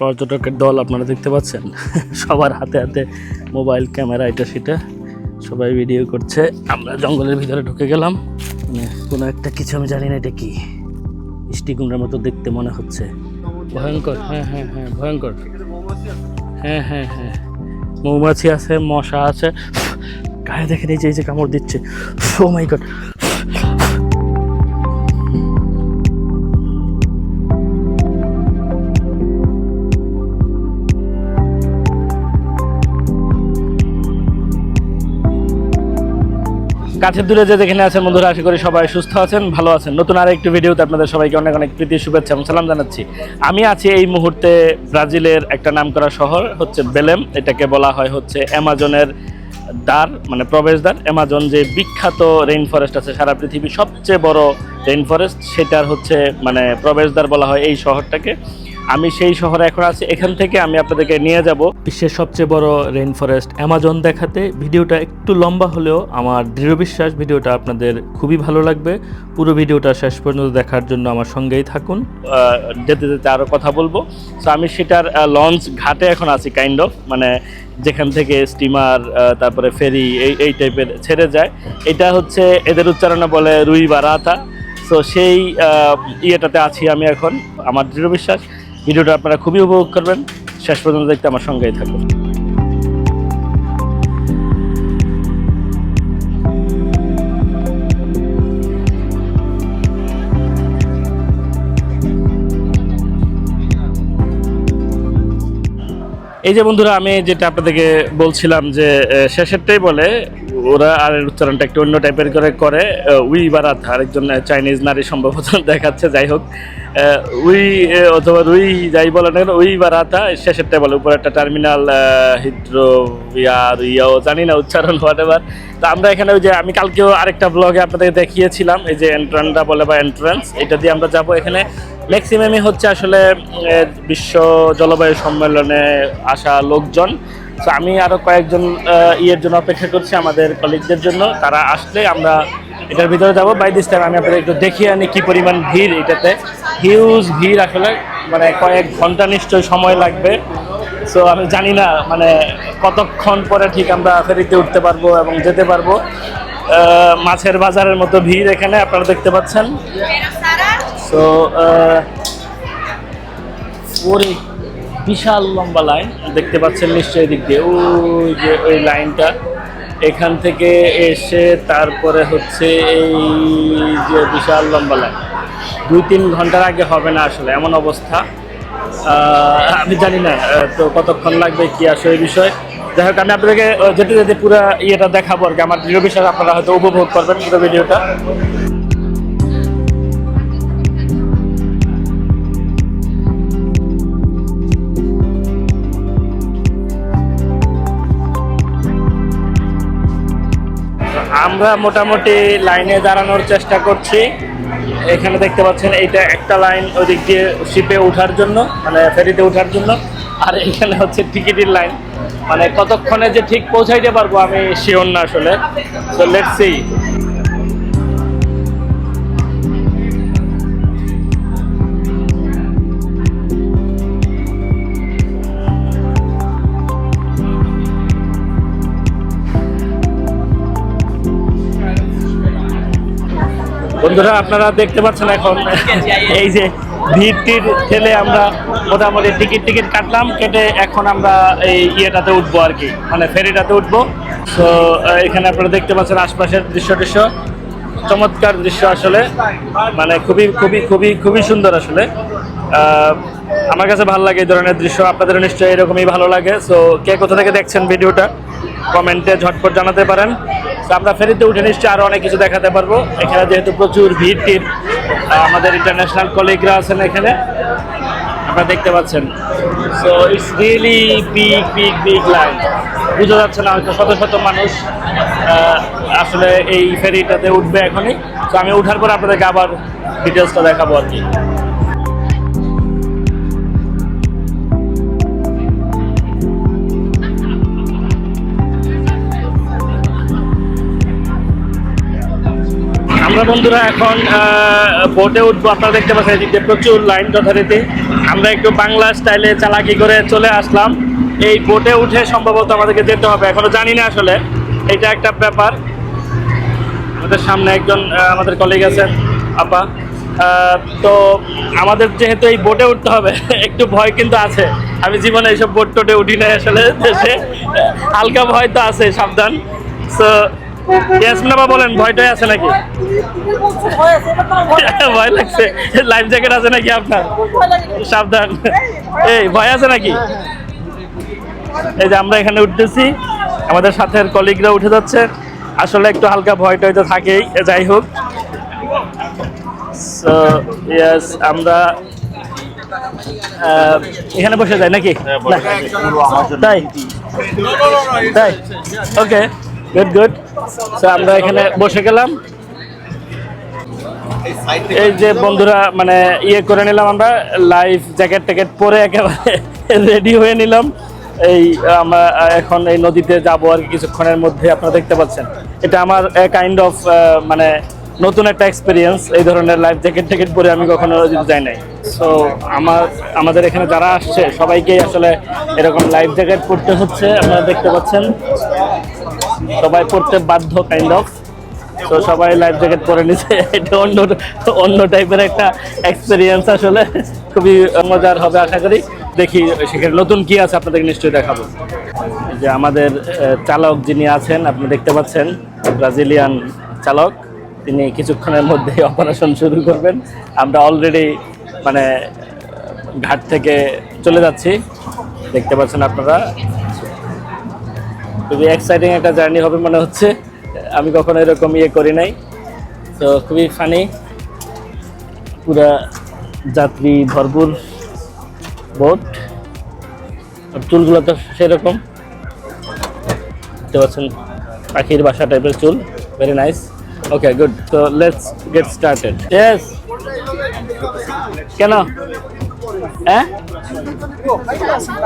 পর্যটকের দল আপনারা দেখতে পাচ্ছেন। সবার হাতে হাতে মোবাইল, ক্যামেরা, এটা সেটা। সবাই ভিডিও করছে। আমরা জঙ্গলের ভিতরে ঢুকে গেলাম। মানে কোনো একটা কিছু আমি জানি না এটা কি। মিষ্টি কুমড়ার মতো দেখতে মনে হচ্ছে। ভয়ঙ্কর হ্যাঁ হ্যাঁ হ্যাঁ ভয়ঙ্কর। হ্যাঁ হ্যাঁ হ্যাঁ। মৌমাছি আছে, মশা আছে। গায়ে দেখে যে এই যে কামড় দিচ্ছে। ও মাই গড কাছের দূরে যে যেখানে আছেন বন্ধুরা, আশা করি সবাই সুস্থ আছেন, ভালো আছেন। নতুন আর একটু ভিডিওতে আপনাদের সবাইকে অনেক অনেক প্রীতি, শুভেচ্ছা এবং সালাম জানাচ্ছি। আমি আছি এই মুহূর্তে ব্রাজিলের একটা নামকরা শহর, হচ্ছে বেলেম। এটাকে বলা হয় হচ্ছে অ্যামাজনের দ্বার মানে প্রবেশদ্বার। অ্যামাজন যে বিখ্যাত রেইন ফরেস্ট আছে সারা পৃথিবীর সবচেয়ে বড় রেইন ফরেস্ট সেটার হচ্ছে মানে প্রবেশদ্বার বলা হয় এই শহরটাকে। আমি সেই শহরে এখন আছি এখান থেকে আমি আপনাদেরকে নিয়ে যাব। বিশ্বের সবচেয়ে বড় রেইন ফরেস্ট অ্যামাজন দেখাতে। ভিডিওটা একটু লম্বা হলেও আমার দৃঢ় বিশ্বাস ভিডিওটা আপনাদের খুবই ভালো লাগবে। পুরো ভিডিওটা শেষ পর্যন্ত দেখার জন্য আমার সঙ্গেই থাকুন। যেতে যেতে আরও কথা বলব। সো আমি সেটার লঞ্চ ঘাটে এখন আছি কাইন্ড অফ মানে যেখান থেকে স্টিমার তারপরে ফেরি এই এই টাইপের ছেড়ে যায়। এটা হচ্ছে এদের উচ্চারণে বলে রুই বা রাতা। তো সেই ইয়েটাতে আছি আমি এখন। আমার দৃঢ় বিশ্বাস ভিডিওটা আপনারা খুবই উপভোগ করবেন। শেষ পর্যন্ত দেখতে আমার সঙ্গেই থাকুন। এই যে বন্ধুরা, আমি যেটা আপনাদেরকে বলছিলাম যে শেষেরটাই বলে ওরা আর উচ্চারণটা একটু অন্য টাইপের করে করে উই বারাত আরেকজন চাইনিজ নারী সম্ভবত দেখাচ্ছে, যাই হোক উই অথবা রুই, যাই বলে না কেন, উই বারাতা শেষেরটাই বলে, উপরে একটা টার্মিনাল হিদ্রো ইয়া ইয়াও জানি না উচ্চারণ হোয়াট এভার তো আমরা এখানে ওই যে, আমি কালকেও আরেকটা ব্লগে আপনাদের দেখিয়েছিলাম, এই যে এন্ট্রানটা বলে বা এন্ট্রান্স এটা দিয়ে আমরা যাব এখানে। ম্যাক্সিমামই হচ্ছে আসলে বিশ্ব জলবায়ু সম্মেলনে আসা লোকজন। তো আমি আরও কয়েকজন ইয়ের জন্য অপেক্ষা করছি আমাদের কলিগদের জন্য। তারা আসলে আমরা এটার ভিতরে যাব। বাই দিস টাইম আমি আপনাদের একটু দেখিয়ে আনি কী পরিমাণ ভিড় এটাতে। হিউজ ভিড় আসলে মানে কয়েক ঘণ্টা নিশ্চয়ই সময় লাগবে। সো আমি জানি না মানে কতক্ষণ পরে ঠিক আমরা ফেরিতে উঠতে পারব এবং যেতে পারব। মাছের বাজারের মতো ভিড় এখানে আপনারা দেখতে পাচ্ছেন। সো ওরে বিশাল লম্বা লাইন, দেখতে পাচ্ছেন নিশ্চয়ই দিক দিয়ে। ওই যে ওই লাইনটা, এখান থেকে এসে তারপরে হচ্ছে এই যে বিশাল লম্বা লাইন। দুই তিন ঘণ্টার আগে হবে না আসলে, এমন অবস্থা। আমি জানি না তো কতক্ষণ লাগবে, কি আসলে এই বিষয়। যাই হোক, আমি আপনাদেরকে যেতে যেতে পুরো ইয়েটা দেখাবো আর কি। আমার দৃঢ় বিশ্বাস আপনারা হয়তো উপভোগ করবেন পুরো ভিডিওটা। আমরা মোটামুটি লাইনে দাঁড়ানোর চেষ্টা করছি। এখানে দেখতে পাচ্ছেন, এইটা একটা লাইন ওদিক দিয়ে শিপে ওঠার জন্য মানে ফেরিতে ওঠার জন্য। আর এখানে হচ্ছে টিকিটের লাইন মানে কতক্ষণে যে ঠিক পৌঁছাইতে পারব আমি শিওর না আসলে। তো লেটস বন্ধুরা, আপনারা দেখতে পাচ্ছেন এখন এই যে ভিড়টির ঠেলে আমরা মোটামুটি টিকিট টিকিট কাটলাম, কেটে এখন আমরা এই ইয়েটাতে উঠবো আর কি মানে ফেরিটাতে উঠবো। তো এখানে আপনারা দেখতে পাচ্ছেন আশপাশের দৃশ্য দৃশ্য, চমৎকার দৃশ্য আসলে মানে খুবই খুবই খুবই খুবই সুন্দর আসলে। আমার কাছে ভালো লাগে এই ধরনের দৃশ্য আপনাদের নিশ্চয়ই এরকমই ভালো লাগে। সো কে কোথা থেকে দেখছেন ভিডিওটা? কমেন্টে ঝটপট জানাতে পারেন। তো আমরা ফেরিতে উঠে নিশ্চয়ই আরও অনেক কিছু দেখাতে পারব। এখানে যেহেতু প্রচুর ভিড় টির আমাদের ইন্টারন্যাশনাল কলিগরা আছেন এখানে। আপনারা দেখতে পাচ্ছেন। So it's really big big big line বোঝা যাচ্ছে না হয়তো শত শত মানুষ আসলে এই ফেরিটাতে উঠবে এখনই। তো আমি উঠার পর আপনাদেরকে আবার ডিটেলসটা দেখাবো আর কি। আমরা বন্ধুরা এখন বোটে উঠবো, আপনারা দেখতে পাচ্ছেন এদিকে প্রচুর লাইন যথারীতি। আমরা একটু বাংলা স্টাইলে চালাকি করে চলে আসলাম। এই বোটে উঠে সম্ভবত আমাদেরকে যেতে হবে, এখনও জানি না আসলে। এটা একটা ব্যাপার। আমাদের সামনে একজন আমাদের কলিগ আছেন আপা। তো আমাদের যেহেতু এই বোটে উঠতে হবে, একটু ভয় কিন্তু আছে। আমি জীবনে এইসব বোট টোটে উঠি না আসলে দেশে। হালকা ভয় তো আছে, সাবধান। সো ইয়াসমিন আপা বলেন ভয়টাই আছে নাকি? ভয় লাগছে। লাইফ জ্যাকেট আছে নাকি আপনার? সাবধান। এই ভয় আছে নাকি? এই যে আমরা এখানে উঠতেছি। আমাদের সাথের কলিগরা উঠে যাচ্ছে। আসলে একটু হালকা ভয় টয় তো থাকেই। যাই হোক। সো ইয়েস আমরা এখানে বসে যাই নাকি? তাই? তাই? ওকে গুড গুড সো আমরা এখানে বসে গেলাম। এই যে বন্ধুরা মানে ইয়ে করে নিলাম আমরা লাইফ জ্যাকেট ট্যাকেট পরে একেবারে রেডি হয়ে নিলাম। এই, আমরা এখন এই নদীতে যাব আর কিছুক্ষণের মধ্যে, আপনারা দেখতে পাচ্ছেন। এটা আমার কাইন্ড অফ মানে নতুন একটা এক্সপিরিয়েন্স এই ধরনের লাইফ জ্যাকেট ট্যাকেট পরে আমি কখনো যাই নাই। সো আমার, আমাদের এখানে যারা আসছে, সবাইকেই আসলে এরকম লাইফ জ্যাকেট পরতে হচ্ছে, আপনারা দেখতে পাচ্ছেন। সবাই পড়তে বাধ্য কাইন্ড অফ তো সবাই লাইফ জ্যাকেট পরে নিছে। এটা অন্য অন্য টাইপের একটা এক্সপিরিয়েন্স আসলে। খুবই মজার হবে, আশা করি। দেখি, সেখানে নতুন কি আছে আপনাদেরকে নিশ্চয়ই দেখাবো। যে আমাদের চালক যিনি আছেন, আপনি দেখতে পাচ্ছেন, ব্রাজিলিয়ান চালক। তিনি কিছুক্ষণের মধ্যে অপারেশন শুরু করবেন। আমরা অলরেডি মানে ঘাট থেকে চলে যাচ্ছি। দেখতে পাচ্ছেন আপনারা। খুবই এক্সাইটিং একটা জার্নি হবে মনে হচ্ছে। আমি কখনো এরকম ইয়ে করি নাই। তো খুবই ফানি পুরা যাত্রী ভরপুর বোট চুলগুলো তো সেরকম। দেখতে পাচ্ছেন পাখির বাসা টাইপের চুল। ভেরি নাইস ওকে গুড তো লেটস গেট স্টার্টেড ইয়েস কেন? হ্যাঁ?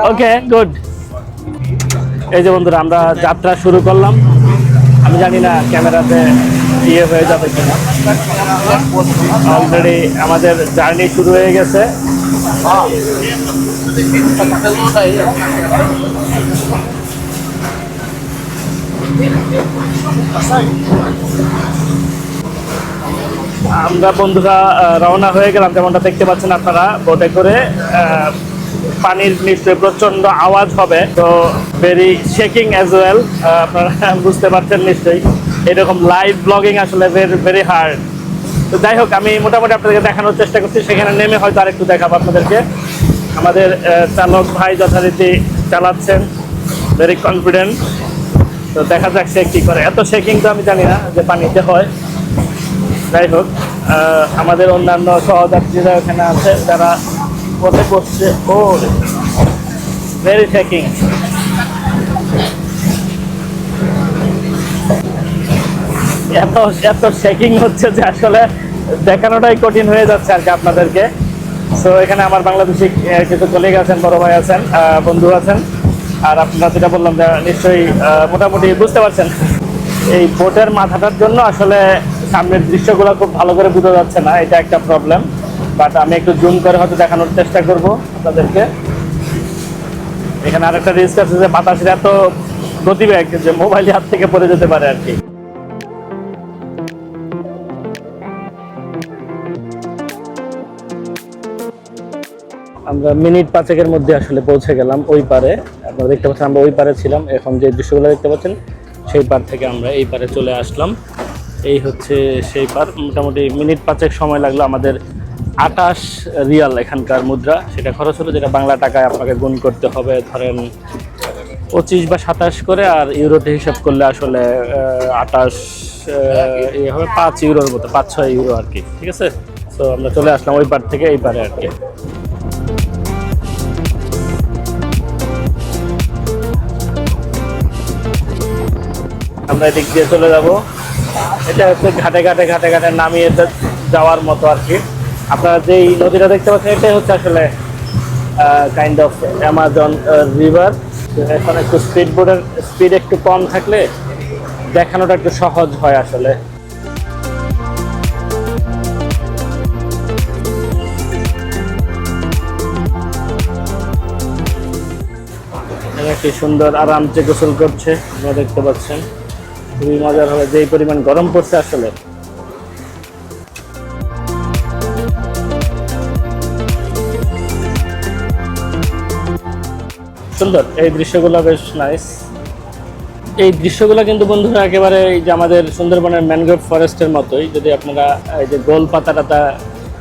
ওকে গুড এই যে বন্ধুরা, আমরা যাত্রা শুরু করলাম। আমি জানি না ক্যামেরাতে ইয়ে হয়ে যাবে কিনা। অলরেডি আমাদের জার্নি শুরু হয়ে গেছে। আমরা বন্ধুরা রওনা হয়ে গেলাম, যেমনটা দেখতে পাচ্ছেন আপনারা বোটে করে। পানির নিশ্চয়ই প্রচণ্ড আওয়াজ হবে। তো ভেরি শেকিং অ্যাজ ওয়েল আপনারা বুঝতে পারছেন নিশ্চয়ই। এরকম লাইভ ব্লগিং আসলে ভেরি ভেরি হার্ড তো যাই হোক, আমি মোটামুটি আপনাদেরকে দেখানোর চেষ্টা করছি। সেখানে নেমে হয়তো আরেকটু দেখাবো আপনাদেরকে। আমাদের চালক ভাই যথারীতি চালাচ্ছেন। ভেরি কনফিডেন্ট তো দেখা যাক সে কী করে। এত শেকিং তো আমি জানি না যে পানিতে হয়। যাই হোক আমাদের অন্যান্য সহযাত্রীরা এখানে আছে। যারা পথে বসছে। ও ভেরি চেকিং এত এত চেকিং হচ্ছে যে আসলে দেখানোটাই কঠিন হয়ে যাচ্ছে আর কি আপনাদেরকে। সো এখানে আমার বাংলাদেশি কিছু কলিগ আছেন, বড় ভাই আছেন বন্ধু আছেন। আর আপনারা যেটা বললাম যে নিশ্চয়ই মোটামুটি বুঝতে পারছেন। এই বোটের মাথাটার জন্য আসলে সামনের দৃশ্যগুলো খুব ভালো করে বোঝা যাচ্ছে না, এটা একটা প্রবলেম বাট আমি একটু জুম করে হয়তো দেখানোর চেষ্টা করব আপনাদেরকে। এখানে আরেকটা রিস্ক আছে যে বাতাসের এত গতিবেগ যে মোবাইল হাত থেকে পড়ে যেতে পারে আর কি। আমরা মিনিট পাঁচেকের মধ্যে আসলে পৌঁছে গেলাম ওই পারে। আপনারা দেখতে পাচ্ছেন আমরা ওই পারে ছিলাম। এখন যে দৃশ্যগুলো দেখতে পাচ্ছেন, সেই পার থেকে আমরা এই পারে চলে আসলাম। এই হচ্ছে সেই পার। মোটামুটি মিনিট পাঁচেক সময় লাগল আমাদের আটাশ রিয়াল এখানকার মুদ্রা, সেটা খরচ হলো যেটা বাংলা টাকায় আপনাকে গুণ করতে হবে, ধরেন পঁচিশ বা সাতাশ করে, আর ইউরোতে হিসাব করলে আসলে আটাশ ইয়ে হবে পাঁচ ইউরোর মতো, পাঁচ, ছয় ইউরো আর কি, ঠিক আছে? তো আমরা চলে আসলাম ওই পার থেকে এই পারে আর কি। আমরা এদিক দিয়ে চলে যাব। এটা হচ্ছে ঘাটে ঘাটে ঘাটে ঘাটে নামিয়ে যাওয়ার মতো আর কি। আপনারা যে নদীটা দেখতে পাচ্ছেন, এটাই হচ্ছে আসলে কাইন্ড অফ অ্যামাজন রিভার এখন একটু স্পিড বোর্ডের স্পিড একটু কম থাকলে দেখানোটা একটু সহজ হয় আসলে। কি সুন্দর আরামসে গোসল করছে, আপনারা দেখতে পাচ্ছেন। খুবই মজার হবে, যেই পরিমাণ গরম পড়ছে আসলে। সুন্দর। এই দৃশ্যগুলো বেশ নাইস এই দৃশ্যগুলো কিন্তু বন্ধুরা একেবারে এই যে আমাদের সুন্দরবনের ম্যানগ্রোভ ফরেস্টের মতোই। যদি আপনারা এই যে গোল পাতা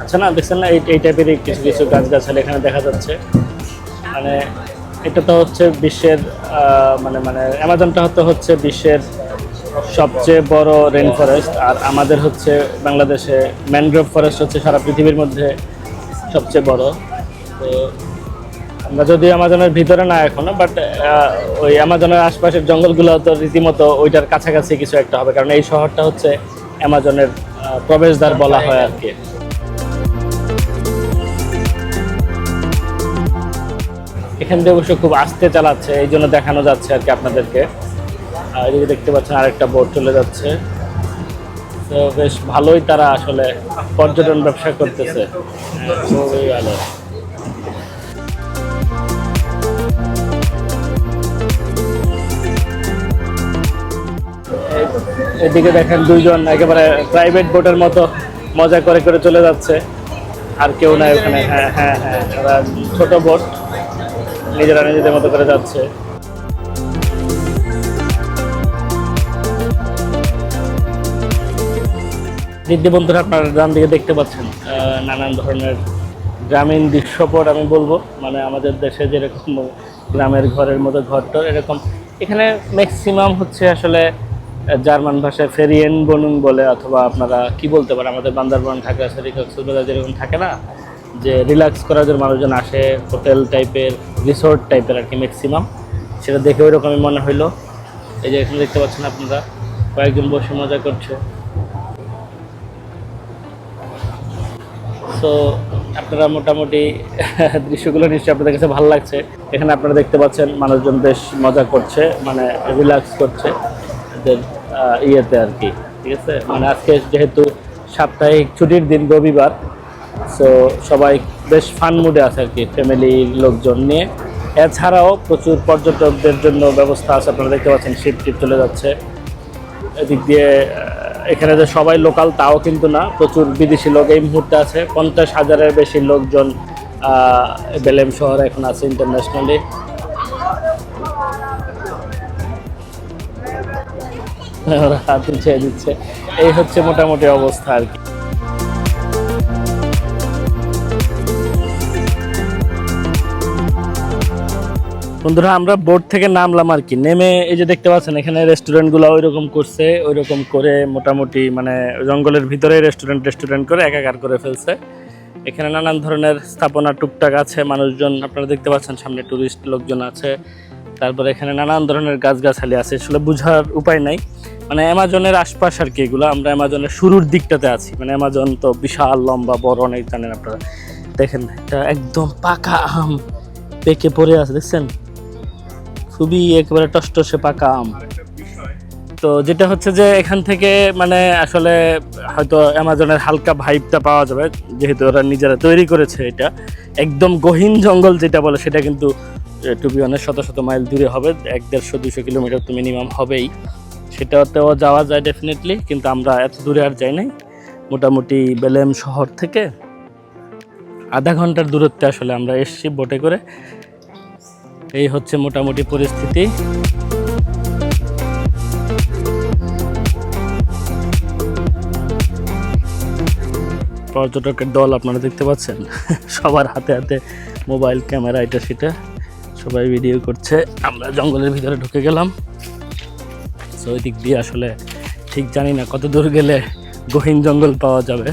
আছে না, দেখছেন না? এই টাইপেরই কিছু কিছু গাছগাছালি এখানে দেখা যাচ্ছে। মানে এটা তো হচ্ছে বিশ্বের মানে মানে অ্যামাজনটা হতে হচ্ছে বিশ্বের সবচেয়ে বড় রেন ফরেস্ট আর আমাদের হচ্ছে বাংলাদেশে ম্যানগ্রোভ ফরেস্ট হচ্ছে সারা পৃথিবীর মধ্যে সবচেয়ে বড়। তো যদি অ্যামাজনের ভিতরে না এখনও বাট ওই অ্যামাজনের আশপাশের জঙ্গলগুলো তো রীতিমতো ওইটার কাছাকাছি কিছু একটা হবে কারণ এই শহরটা হচ্ছে অ্যামাজনের প্রবেশদ্বার বলা হয় আর কি। এখান দিয়ে অবশ্য খুব আস্তে চালাচ্ছে এই জন্য দেখানো যাচ্ছে আর কি আপনাদেরকে। আর এদিকে দেখতে পাচ্ছেন আরেকটা বোট চলে যাচ্ছে। তো বেশ ভালোই তারা আসলে পর্যটন ব্যবসা করতেছে। হ্যাঁ, খুবই ভালো। এদিকে দেখেন দুইজন একেবারে প্রাইভেট বোটের মতো মজা করে করে চলে যাচ্ছে। আর কেউ নাই ওখানে। হ্যাঁ হ্যাঁ হ্যাঁ ছোট বোট নিজেরা নিজেদের মতো করে যাচ্ছে। দিদি বন্ধুরা, আপনারা ডান দিকে দেখতে পাচ্ছেন নানান ধরনের গ্রামীণ দৃশ্যপট আমি বলব। মানে আমাদের দেশে যেরকম গ্রামের ঘরের মতো ঘরটর এরকম। এখানে ম্যাক্সিমাম হচ্ছে আসলে জার্মান ভাষায় ফেরিয়েন বনুং বলে, অথবা আপনারা কি বলতে পারেন? আমাদের বান্দারবান, ঢাকা কক্সবাজার যেরকম থাকে না, যে রিল্যাক্স করার জন্য মানুষজন আসে, হোটেল টাইপের, রিসোর্ট টাইপের আর কি ম্যাক্সিমাম সেটা দেখে ওই রকমই মনে হইল। এই যে এখানে দেখতে পাচ্ছেন আপনারা, কয়েকজন বসে মজা করছে। সো আপনারা মোটামুটি দৃশ্যগুলো নিশ্চয়ই আপনাদের কাছে ভালো লাগছে। এখানে আপনারা দেখতে পাচ্ছেন, মানুষজন বেশ মজা করছে মানে রিল্যাক্স করছে। আহ, ইয়েতে আর কি ঠিক আছে? মানে আজকে যেহেতু সাপ্তাহিক ছুটির দিন রবিবার সো সবাই বেশ ফান মুডে আছে আর কি ফ্যামিলির লোকজন নিয়ে। এছাড়াও প্রচুর পর্যটকদের জন্য ব্যবস্থা আছে আপনারা দেখতে পাচ্ছেন শিপ টিপ চলে যাচ্ছে। এদিক দিয়ে এখানে যে সবাই লোকাল তাও কিন্তু না প্রচুর বিদেশি লোক এই মুহূর্তে আছে। পঞ্চাশ হাজারের বেশি লোকজন বেলেম শহরে এখন আছে ইন্টারন্যাশনালি ওরা হাত ছেড়ে দিচ্ছে। এই হচ্ছে মোটামুটি অবস্থা আর কি। বন্ধুরা, আমরা বোর্ড থেকে নামলাম আর কি। নেমে এই যে দেখতে পাচ্ছেন, এখানে রেস্টুরেন্টগুলো ওই রকম করছে ওই রকম করে মোটামুটি মানে জঙ্গলের ভিতরে রেস্টুরেন্ট রেস্টুরেন্ট করে একাকার করে ফেলছে। এখানে নানান ধরনের স্থাপনা, টুকটাক আছে, মানুষজন, আপনারা দেখতে পাচ্ছেন সামনে টুরিস্ট লোকজন আছে। তারপরে এখানে নানান ধরনের গাছগাছালি আছে আসলে বোঝার উপায় নাই। মানে অ্যামাজনের আশপাশ আর কি এগুলো। আমরা অ্যামাজনের শুরুর দিকটাতে আছি। মানে অ্যামাজন তো বিশাল, লম্বা, বড় অনেক জানেন আপনারা। দেখেন এটা একদম পাকা আম পেকে পড়ে আছে, দেখছেন? খুবই একেবারে টসটসে পাকা আম। তো যেটা হচ্ছে যে এখান থেকে মানে আসলে হয়তো অ্যামাজনের হালকা ভাইবটা পাওয়া যাবে, যেহেতু ওরা নিজেরা তৈরি করেছে এটা। একদম গহীন জঙ্গল যেটা বলে, সেটা কিন্তু টুবি অনেক শত শত মাইল দূরে হবে। এক দেড়শো দুশো কিলোমিটার তো মিনিমাম হবেই। সেটাতেও যাওয়া যায় ডেফিনেটলি কিন্তু আমরা এত দূরে আর যাই নাই। মোটামুটি বেলেম শহর থেকে আধা ঘণ্টার দূরত্বে আসলে আমরা এসছি বোটে করে। এই হচ্ছে মোটামুটি পরিস্থিতি। পর্যটকের দল আপনারা দেখতে পাচ্ছেন? সবার হাতে হাতে মোবাইল, ক্যামেরা, এটা সেটা। সবাই ভিডিও করছে। আমরা জঙ্গলের ভিতরে ঢুকে গেলাম। তো ওই দিক দিয়ে আসলে ঠিক জানি না কত দূর গেলে গহীন জঙ্গল পাওয়া যাবে।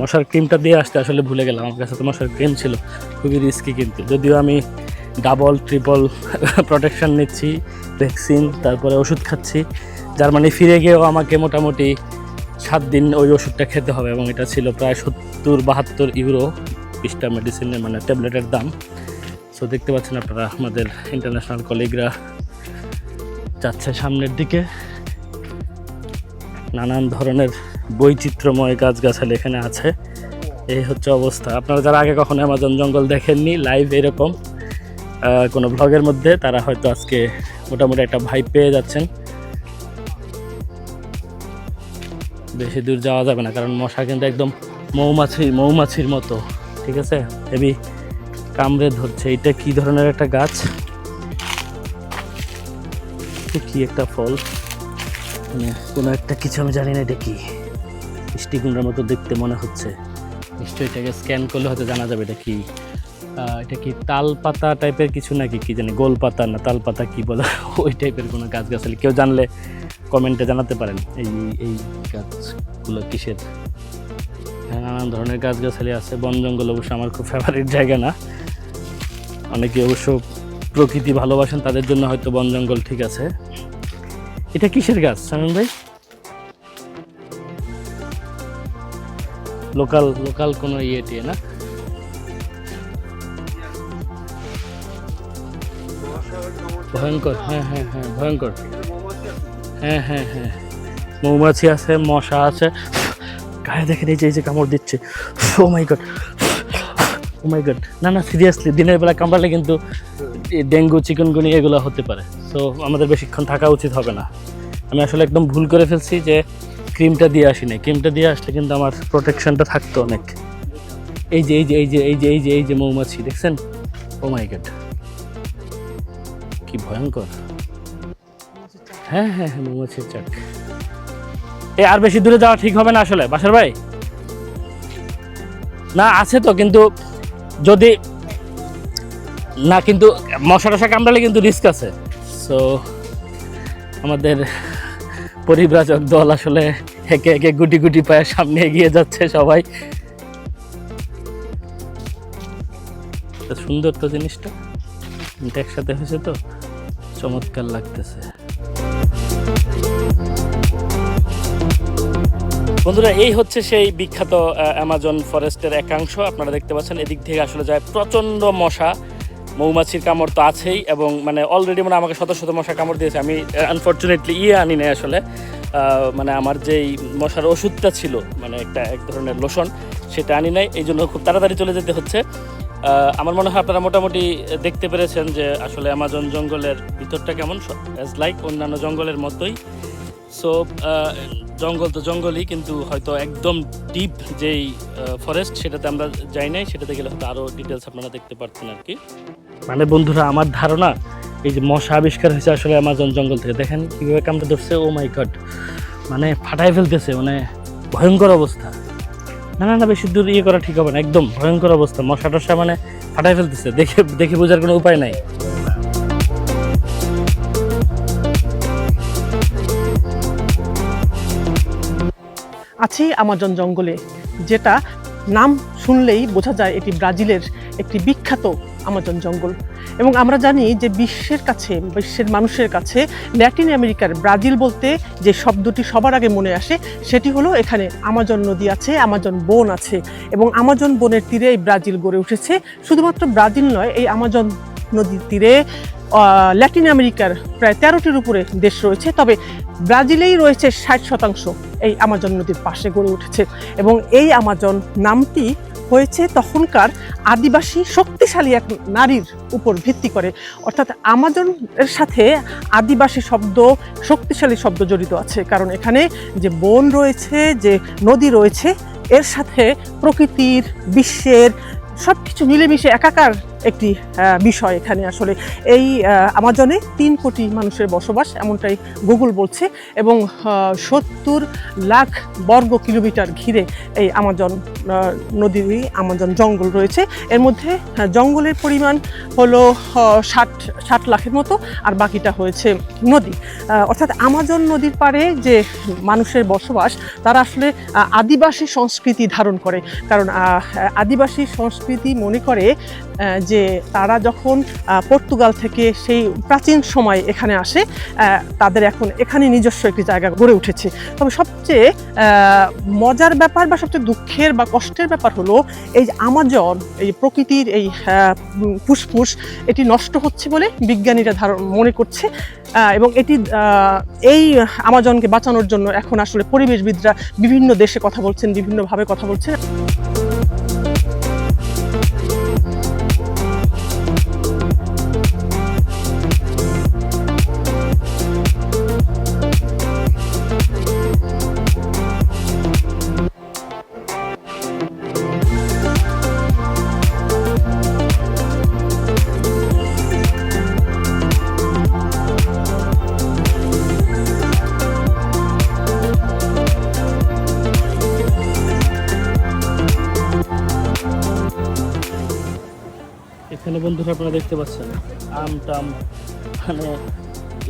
মশার ক্রিমটা দিয়ে আসতে আসলে ভুলে গেলাম, আমার কাছে তো মশার ক্রিম ছিল, খুবই রিস্কি কিন্তু। যদিও আমি ডাবল ট্রিপল প্রোটেকশন নিচ্ছি ভ্যাকসিন তারপরে ওষুধ খাচ্ছি, জার্মানি ফিরে গিয়েও আমাকে মোটামুটি সাত দিন ওই ওষুধটা খেতে হবে এবং এটা ছিল প্রায় সত্তর বাহাত্তর ইউরো বিশটা মেডিসিনের মানে ট্যাবলেটের দাম। সো দেখতে পাচ্ছেন আপনারা, আমাদের ইন্টারন্যাশনাল কলিগরা যাচ্ছে সামনের দিকে। নানান ধরনের বৈচিত্র্যময় গাছগাছালি এখানে আছে। এই হচ্ছে অবস্থা। আপনারা যারা আগে কখনো অ্যামাজন জঙ্গল দেখেননি লাইভ এরকম কোনো ব্লগের মধ্যে, তারা হয়তো আজকে মোটামুটি একটা ভাই পেয়ে যাচ্ছেন। বেশি দূর যাওয়া যাবে না, কারণ মশা কিন্তু একদম মৌমাছি, মৌমাছির মতো, ঠিক আছে? হেবি কামড়ে ধরছে। এটা কি ধরনের একটা গাছ? কি একটা ফল? মানে কোনো একটা কিছু আমি জানি না, এটা কি? মিষ্টি কুমড়ার মতো দেখতে মনে হচ্ছে। নিশ্চয়ই এটাকে স্ক্যান করলে হয়তো জানা যাবে এটা কি। এটা কি তাল পাতা টাইপের কিছু নাকি? কি জানি, গোল পাতা না, তাল পাতা কি বলে? ওই টাইপের কোনো গাছ গাছালি কেউ জানলে কমেন্টে জানাতে পারেন। এই এই গাছগুলো কিসের? হ্যাঁ নানান ধরনের গাছগাছালি আছে। বন জঙ্গল অবশ্য আমার খুব ফেভারিট জায়গা না। অনেকে অবশ্য প্রকৃতি ভালোবাসেন তাদের জন্য হয়তো বন জঙ্গল ঠিক আছে। এটা কিসের গাছ সামিন ভাই? লোকাল লোকাল কোনো ইয়ে টিয়ে না? ভয়ঙ্কর হ্যাঁ হ্যাঁ হ্যাঁ ভয়ঙ্কর। হ্যাঁ হ্যাঁ হ্যাঁ। মৌমাছি আছে, মশা আছে। গায়ে দেখে যে এই যে কামড় দিচ্ছে। ও মাই গড ও মাই গড না না সিরিয়াসলি দিনের বেলা কামড়ালে কিন্তু ডেঙ্গু, চিকনগুনি এগুলো হতে পারে। তো আমাদের বেশিক্ষণ থাকা উচিত হবে না। আমি আসলে একদম ভুল করে ফেলছি যে ক্রিমটা দিয়ে আসি নাই। ক্রিমটা দিয়ে আসলে কিন্তু আমার প্রোটেকশনটা থাকতো অনেক। এই যে এই যে এই যে এই যে এই যে এই যে মৌমাছি, দেখছেন? ও মাই গড কি ভয়ঙ্কর। হ্যাঁ হ্যাঁ হ্যাঁ মৌমাছির চাক এ, আর বেশি দূরে যাওয়া ঠিক হবে না আসলে, বাসার ভাই? না, আছে তো, কিন্তু যদি না, কিন্তু মশা টশা কামড়ালে কিন্তু রিস্ক আছে। সো আমাদের পরিব্রাজক দল আসলে একে একে গুটি গুটি পায়ে সামনে এগিয়ে যাচ্ছে সবাই। সুন্দর তো জিনিসটা। একসাথে হয়েছে তো, চমৎকার লাগতেছে। বন্ধুরা, এই হচ্ছে সেই বিখ্যাত অ্যামাজন ফরেস্টের একাংশ। আপনারা দেখতে পাচ্ছেন, এদিক থেকে আসলে যায় প্রচণ্ড মশা। মৌমাছির কামড় তো আছেই, এবং মানে অলরেডি মানে আমাকে শত শত মশা কামড় দিয়েছে। আমি আনফর্চুনেটলি ইয়ে আনি নাই আসলে। মানে আমার যেই মশার ওষুধটা ছিল মানে একটা এক ধরনের লোশন সেটা আনি নাই। এই জন্য খুব তাড়াতাড়ি চলে যেতে হচ্ছে। আমার মনে হয় আপনারা মোটামুটি দেখতে পেরেছেন যে আসলে অ্যামাজন জঙ্গলের ভিতরটা কেমন অ্যাজ লাইক অন্যান্য জঙ্গলের মতোই। সো জঙ্গল তো জঙ্গলই, কিন্তু হয়তো একদম ডিপ যেই ফরেস্ট সেটাতে আমরা যাই নাই, সেটাতে গেলে হয়তো আরও ডিটেলস আপনারা দেখতে পারছেন আর কি। মানে বন্ধুরা, আমার ধারণা, এই যে মশা আবিষ্কার হয়েছে আসলে অ্যামাজন জঙ্গল থেকে। দেখেন কীভাবে কামড়ে ধরছে ও মাই গড মানে ফাটাই ফেলতেছে মানে ভয়ঙ্কর অবস্থা। না না না, বেশি দূর ইয়ে করা ঠিক হবে না, একদম ভয়ঙ্কর অবস্থা। মশা টশা মানে ফাটাই ফেলতেছে, দেখে দেখে বোঝার কোনো উপায় নাই। আছি আমাজন জঙ্গলে, যেটা নাম শুনলেই বোঝা যায় এটি ব্রাজিলের একটি বিখ্যাত আমাজন জঙ্গল। এবং আমরা জানি যে বিশ্বের কাছে, বিশ্বের মানুষের কাছে ল্যাটিন আমেরিকার ব্রাজিল বলতে যে শব্দটি সবার আগে মনে আসে, সেটি হলো এখানে আমাজন নদী আছে, আমাজন বন আছে। এবং আমাজন বনের তীরে এই ব্রাজিল গড়ে উঠেছে। শুধুমাত্র ব্রাজিল নয়, এই আমাজন নদীর তীরে ল্যাটিন আমেরিকার প্রায় তেরোটির উপরে দেশ রয়েছে, তবে ব্রাজিলেই রয়েছে ষাট শতাংশ এই আমাজন নদীর পাশে গড়ে উঠেছে। এবং এই আমাজন নামটি হয়েছে তখনকার আদিবাসী শক্তিশালী এক নারীর উপর ভিত্তি করে। অর্থাৎ আমাজন এর সাথে আদিবাসী শব্দ, শক্তিশালী শব্দ জড়িত আছে। কারণ এখানে যে বন রয়েছে, যে নদী রয়েছে, এর সাথে প্রকৃতির, বিশ্বের সব কিছু মিলেমিশে একাকার একটি বিষয় এখানে আসলে। এই আমাজনে তিন কোটি মানুষের বসবাস এমনটাই গুগল বলছে এবং সত্তর লাখ বর্গ কিলোমিটার ঘিরে এই আমাজন আহ, নদী আমাজন জঙ্গল রয়েছে। এর মধ্যে জঙ্গলের পরিমাণ হলো ষাট ষাট লাখের মতো আর বাকিটা হয়েছে নদী। অর্থাৎ আমাজন নদীর পাড়ে যে মানুষের বসবাস তারা আসলে আদিবাসী সংস্কৃতি ধারণ করে। কারণ আদিবাসী সংস্কৃতি মনে করে যে তারা যখন পর্তুগাল থেকে সেই প্রাচীন সময় এখানে আসে তাদের এখন এখানে নিজস্ব একটি জায়গা গড়ে উঠেছে। তবে সবচেয়ে মজার ব্যাপার বা সবচেয়ে দুঃখের বা কষ্টের ব্যাপার হলো, এই যে আমাজন, এই প্রকৃতির এই ফুসফুস, এটি নষ্ট হচ্ছে বলে বিজ্ঞানীরা ধারণ মনে করছে। এবং এটি এই আমাজনকে বাঁচানোর জন্য এখন আসলে পরিবেশবিদরা বিভিন্ন দেশে কথা বলছেন, বিভিন্নভাবে কথা বলছেন। আম টাম মানে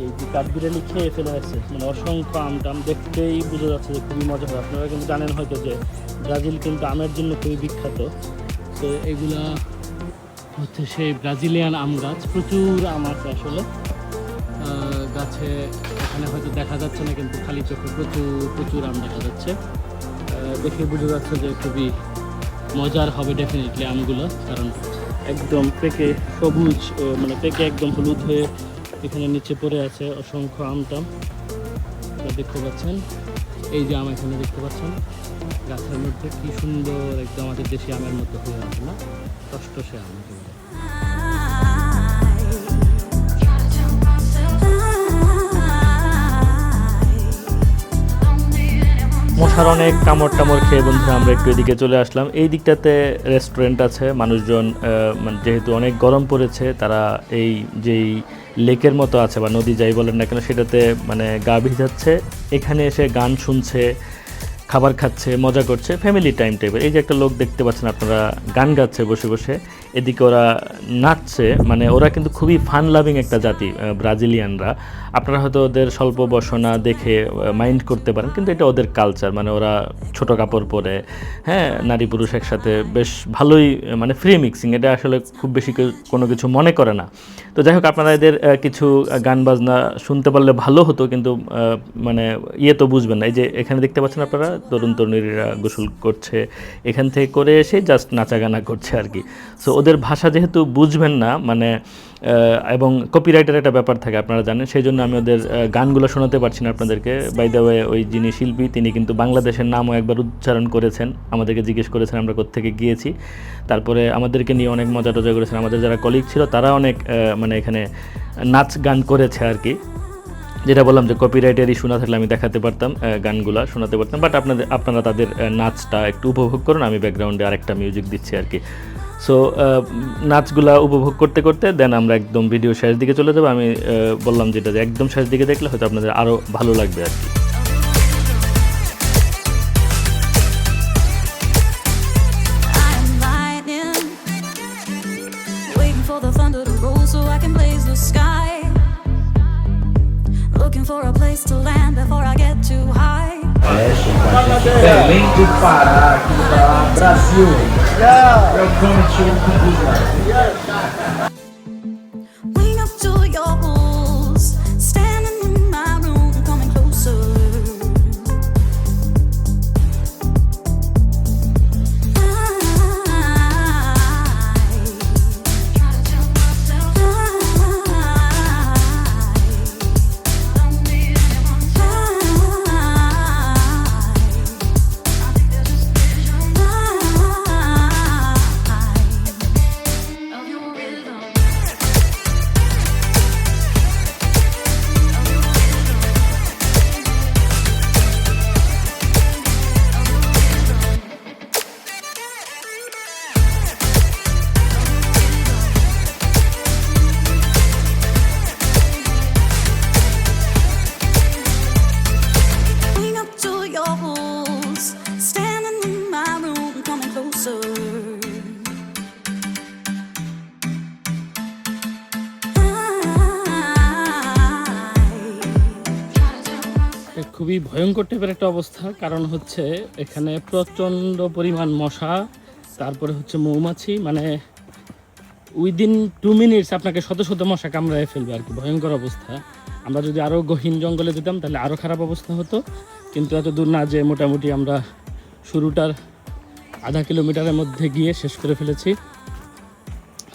এই যে কাঠবিড়ালি খেয়ে ফেলে আছে মানে অসংখ্য আম টাম দেখতেই বোঝা যাচ্ছে যে খুবই মজা হয় আপনারা কিন্তু জানেন হয়তো যে ব্রাজিল কিন্তু আমের জন্য খুবই বিখ্যাত। তো এগুলা হচ্ছে সেই ব্রাজিলিয়ান আম গাছ। প্রচুর আম আছে আসলে। গাছে এখানে হয়তো দেখা যাচ্ছে না, কিন্তু খালি চোখে প্রচুর প্রচুর আম দেখা যাচ্ছে। দেখে বোঝা যাচ্ছে যে খুবই মজার হবে ডেফিনেটলি আমগুলো, কারণ একদম পেকে সবুজ মানে পেকে একদম হলুদ হয়ে এখানে নিচে পড়ে আছে অসংখ্য আমটাম দেখতে পাচ্ছেন, এই যে আম এখানে দেখতে পাচ্ছেন। গাছের মধ্যে কি সুন্দর একদম আমাদের দেশি আমের মতো হয়ে আছে না? কষ্ট সে আম। মশার অনেক কামড় টামড় খেয়ে বন্ধুরা আমরা একটু এদিকে চলে আসলাম। এই দিকটাতে রেস্টুরেন্ট আছে, মানুষজন মানে যেহেতু অনেক গরম পড়েছে, তারা এই যেই লেকের মতো আছে বা নদী যাই বলেন না কেন, সেটাতে মানে গা ভিজাচ্ছে। এখানে এসে গান শুনছে, খাবার খাচ্ছে, মজা করছে ফ্যামিলি টাইম টাইপের এই যে একটা লোক দেখতে পাচ্ছেন, আপনারা গান গাচ্ছে বসে বসে। এদিকে ওরা নাচছে মানে ওরা কিন্তু খুবই ফান লাভিং একটা জাতি ব্রাজিলিয়ানরা। আপনারা হয়তো ওদের স্বল্প বসনা দেখে মাইন্ড করতে পারেন, কিন্তু এটা ওদের কালচার মানে ওরা ছোট কাপড় পরে হ্যাঁ নারী পুরুষ একসাথে বেশ ভালোই মানে ফ্রি মিক্সিং এটা আসলে খুব বেশি কোনো কিছু মনে করে না। তো যাই হোক, আপনারা এদের কিছু গান বাজনা শুনতে পারলে ভালো হতো, কিন্তু মানে ইয়ে তো বুঝবেন না। এই যে এখানে দেখতে পাচ্ছেন আপনারা তরুণ তরুণীরা গোসল করছে, এখান থেকে করে এসে জাস্ট নাচা গানা করছে আর কি। সো ওদের ভাষা যেহেতু বুঝবেন না মানে এবং কপিরাইটের একটা ব্যাপার থাকে, আপনারা জানেন, সেই জন্য আমি ওদের গানগুলো শোনাতে পারছি না আপনাদেরকে। বাই দ্য ওয়ে ওই যিনি শিল্পী, তিনি কিন্তু বাংলাদেশের নামও একবার উচ্চারণ করেছেন, আমাদেরকে জিজ্ঞেস করেছেন, আমরা কোত্থেকে গিয়েছি। তারপরে আমাদেরকে নিয়ে অনেক মজা টজা করেছেন, আমাদের যারা কলিগ ছিল, তারা অনেক মানে এখানে নাচ গান করেছে আর কি। যেটা বললাম যে কপিরাইটের ইস্যু না থাকলে আমি দেখাতে পারতাম গানগুলা শোনাতে পারতাম বাট আপনাদের, আপনারা তাদের নাচটা একটু উপভোগ করুন, আমি ব্যাকগ্রাউন্ডে আরেকটা মিউজিক দিচ্ছি আর কি। সো uh, নাচগুলা উপভোগ করতে করতে দেন আমরা একদম ভিডিও শেষ দিকে চলে যাব আমি বললাম যেটা যে একদম শেষ দিকে দেখলে হয়তো আপনাদের আরও ভালো লাগবে আর কি Sky. Looking for a place to land before I get too high. Belém do Pará, aqui do Brasil. Welcome to Cuba. ভয়ঙ্কর টাইপের একটা অবস্থা। কারণ হচ্ছে এখানে প্রচণ্ড পরিমাণ মশা, তারপরে হচ্ছে মৌমাছি মানে উইদিন টু মিনিটস আপনাকে শত শত মশা কামড়ায় ফেলবে আর কি, ভয়ঙ্কর অবস্থা। আমরা যদি আরও গহীন জঙ্গলে যেতাম তাহলে আরও খারাপ অবস্থা হতো। কিন্তু এত দূর না যে মোটামুটি আমরা শুরুটার আধা কিলোমিটারের মধ্যে গিয়ে শেষ করে ফেলেছি।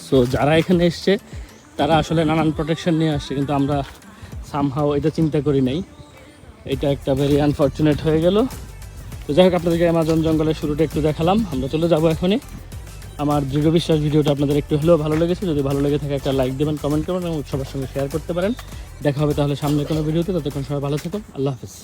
সো যারা এখানে এসছে, তারা আসলে নানান প্রোটেকশন নিয়ে আসছে, কিন্তু আমরা সামহাও এটা চিন্তা করি নাই। এটা একটা ভেরি আনফর্চুনেট হয়ে গেল। তো যাই হোক, আপনাদেরকে অ্যামাজন জঙ্গলের শুরুটা একটু দেখালাম। আমরা চলে যাব এখনই। আমার দৃঢ় বিশ্বাস ভিডিওটা আপনাদের একটু হলেও ভালো লেগেছে। যদি ভালো লেগে থাকে, একটা লাইক দেবেন কমেন্ট করবেন এবং সবার সঙ্গে শেয়ার করতে পারেন। দেখা হবে তাহলে সামনে কোনো ভিডিওতে। ততক্ষণ সবাই ভালো থাকুন। আল্লাহ হাফিজ।